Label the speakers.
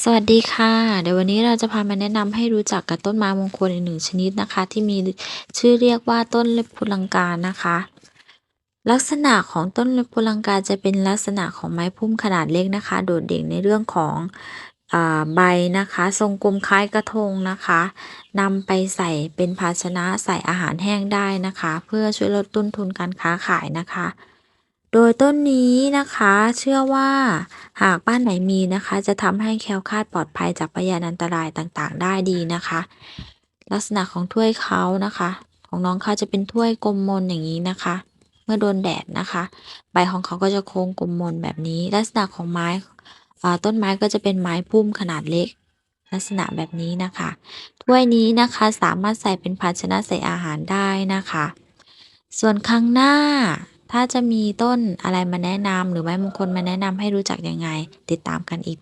Speaker 1: สวัสดีค่ะ เดี๋ยววันนี้เราจะพามาแนะนำให้รู้จักกับต้นไม้มงคลอีกหนึ่งชนิดนะคะ ที่มีชื่อเรียกว่าต้นเล็บพุลังกานะคะ ลักษณะของต้นเล็บพุลังกาจะเป็นลักษณะของไม้พุ่มขนาดเล็กนะคะ โดดเด่นในเรื่องของใบนะคะ ทรงกลมคล้ายกระทงนะคะนำไปใส่เป็นภาชนะใส่อาหารแห้งได้นะคะ เพื่อช่วยลดต้นทุนการค้าขายนะคะ โดยต้นนี้นะคะเชื่อว่าหากบ้านไหนมีนะคะ จะทำให้แคล้วคลาดปลอดภัยจากพยานอันตรายต่างๆ ได้ดีนะคะ ลักษณะของถ้วยเขานะคะ ของน้องเขาจะเป็นถ้วยกลมมนอย่างนี้นะคะ เมื่อโดนแดดนะคะ ใบของเขาก็จะโค้งกลมมนแบบนี้ ลักษณะของไม้ต้นไม้ก็จะเป็นไม้พุ่มขนาดเล็ก ลักษณะแบบนี้นะคะ ถ้วยนี้นะคะสามารถใส่เป็นภาชนะใส่อาหารได้นะคะ ส่วนครั้งหน้า ถ้าจะมีต้นอะไรมาแนะนำ หรือไม้มงคลมาแนะนำให้รู้จักยังไง ติดตามกันอีกที